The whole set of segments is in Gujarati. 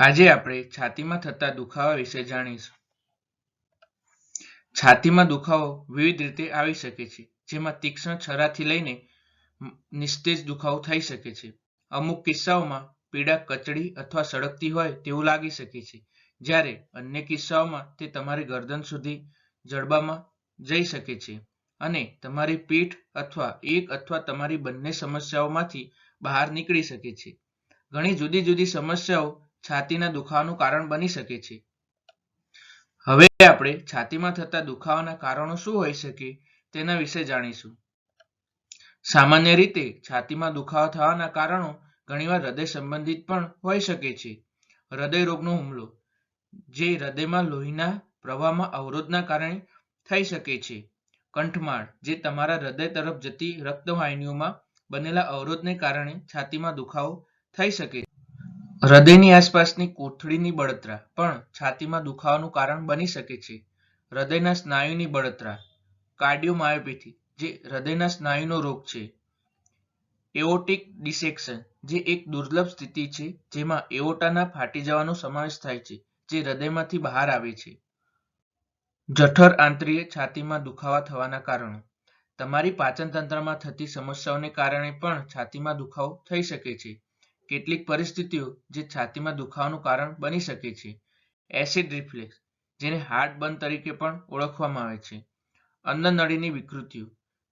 આજે આપણે છાતીમાં થતા દુખાવા વિશે જાણીશું. છાતીમાં દુખાવો વિવિધ રીતે આવી શકે છે, જેમાં તીક્ષ્ણ છરાથી લઈને નિસ્તેજ દુખાવો થઈ શકે છે. અમુક કિસ્સાઓમાં પીડા કચડી અથવા સળગતી હોય તેવું લાગી શકે છે, જ્યારે અન્ય કિસ્સાઓમાં તે તમારી ગરદન સુધી જડબામાં જઈ શકે છે અને તમારી પીઠ અથવા એક અથવા તમારી બંને સમસ્યાઓમાંથી બહાર નીકળી શકે છે. ઘણી જુદી જુદી સમસ્યાઓ છાતીના દુખાવાનું કારણ બની શકે છે. હવે આપણે છાતીમાં થતા દુખાવાના કારણો શું હોઈ શકે તેના વિશે જાણીશું. સામાન્ય રીતે છાતીમાં દુખાવા થવાના કારણો ઘણીવાર હૃદય સંબંધિત પણ હોઈ શકે છે. હૃદય રોગનો હુમલો, જે હૃદયમાં લોહીના પ્રવાહમાં અવરોધના કારણે થઈ શકે છે. કંઠમાળ, જે તમારા હૃદય તરફ જતી રક્તવાહિનીઓમાં બનેલા અવરોધને કારણે છાતીમાં દુખાવો થઈ શકે છે હૃદયની આસપાસની કોથળીની બળતરા પણ છાતીમાં દુખાવાનું કારણ બની શકે છે. હૃદયના સ્નાયુની બળતરા, કાર્ડિયોમાયોપેથી, જે હૃદયના સ્નાયુનો રોગ છે. એઓટિક ડિસેક્શન, જે એક દુર્લભ સ્થિતિ છે, જેમાં એઓટાના ફાટી જવાનો સમાવેશ થાય છે, જે હૃદયમાંથી બહાર આવે છે. જઠર આંતરીય છાતીમાં દુખાવા થવાના કારણો. તમારી પાચનતંત્રમાં થતી સમસ્યાઓને કારણે પણ છાતીમાં દુખાવો થઈ શકે છે. કેટલીક પરિસ્થિતિઓ જે છાતીમાં દુખાવાનું કારણ બની શકે છે. એસિડ રિફ્લેક્સ, જેને હાર્ટ બર્ન તરીકે પણ ઓળખવામાં આવે છે. અન્નનળીની વિકૃતિઓ,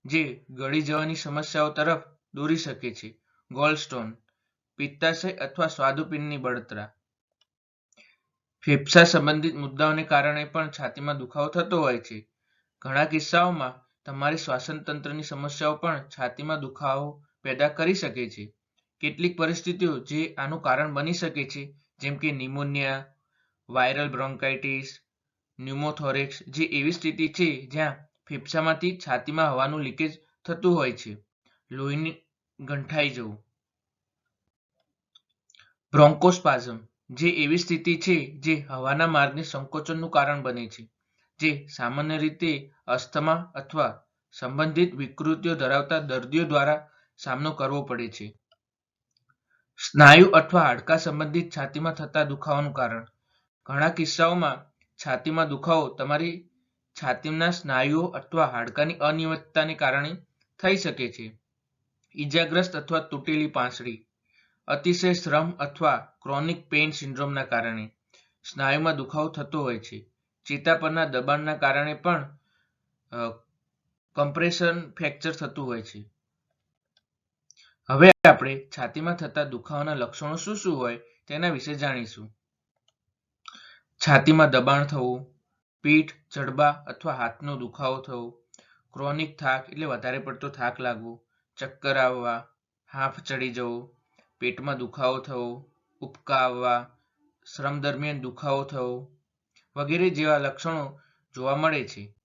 જે ગળી જવાની સમસ્યાઓ તરફ દોરી શકે છે. ગોલસ્ટોન, પિત્તાશય અથવા સ્વાદુપિંડની બળતરા. ફેફસા સંબંધિત મુદ્દાઓને કારણે પણ છાતીમાં દુખાવો થતો હોય છે. ઘણા કિસ્સાઓમાં તમારી શ્વાસનતંત્રની સમસ્યાઓ પણ છાતીમાં દુખાવો પેદા કરી શકે છે. કેટલીક પરિસ્થિતિઓ જે આનું કારણ બની શકે છે, જેમ કે નિમોનિયા, વાયરલ બ્રોન્કાઇટિસ, ન્યુમોથોરેક્સ, જે એવી સ્થિતિ છે જ્યાં ફેફસામાંથી છાતીમાં હવાનું લીકેજ થતું હોય છે. લોહીની ગંઠાઈ જવું. બ્રોન્કોસ્પાઝમ, જે એવી સ્થિતિ છે જે હવાના માર્ગને સંકોચનનું કારણ બને છે, જે સામાન્ય રીતે અસ્થમા અથવા સંબંધિત વિકૃતિઓ ધરાવતા દર્દીઓ દ્વારા સામનો કરવો પડે છે. સ્નાયુ અથવા હાડકા સંબંધિત છાતીમાં થતા દુખાવાનું કારણ. ઘણા કિસ્સાઓમાં છાતીમાં દુખાવો તમારી છાતીના સ્નાયુઓ અથવા હાડકાની અનિયમિતતાને કારણે થઈ શકે છે. ઈજાગ્રસ્ત અથવા તૂટેલી પાંસળી, અતિશય શ્રમ અથવા ક્રોનિક પેઇન સિન્ડ્રોમના કારણે સ્નાયુમાં દુખાવો થતો હોય છે. ચેતા પરના દબાણના કારણે પણ કમ્પ્રેશન ફ્રેક્ચર થતું હોય છે. હવે આપણે છાતીમાં થતા દુખાવાના લક્ષણો શું શું હોય તેના વિશે જાણીશું. છાતીમાં દબાણ થવું, પીઠ, જડબા અથવા હાથનો દુખાવો થવો, ક્રોનિક થાક એટલે વધારે પડતો થાક લાગવો, ચક્કર આવવા, હાંફ ચડી જવો, પેટમાં દુખાવો થવો ઉપકા આવવા, શ્રમ દરમિયાન દુખાવો થવો વગેરે જેવા લક્ષણો જોવા મળે છે.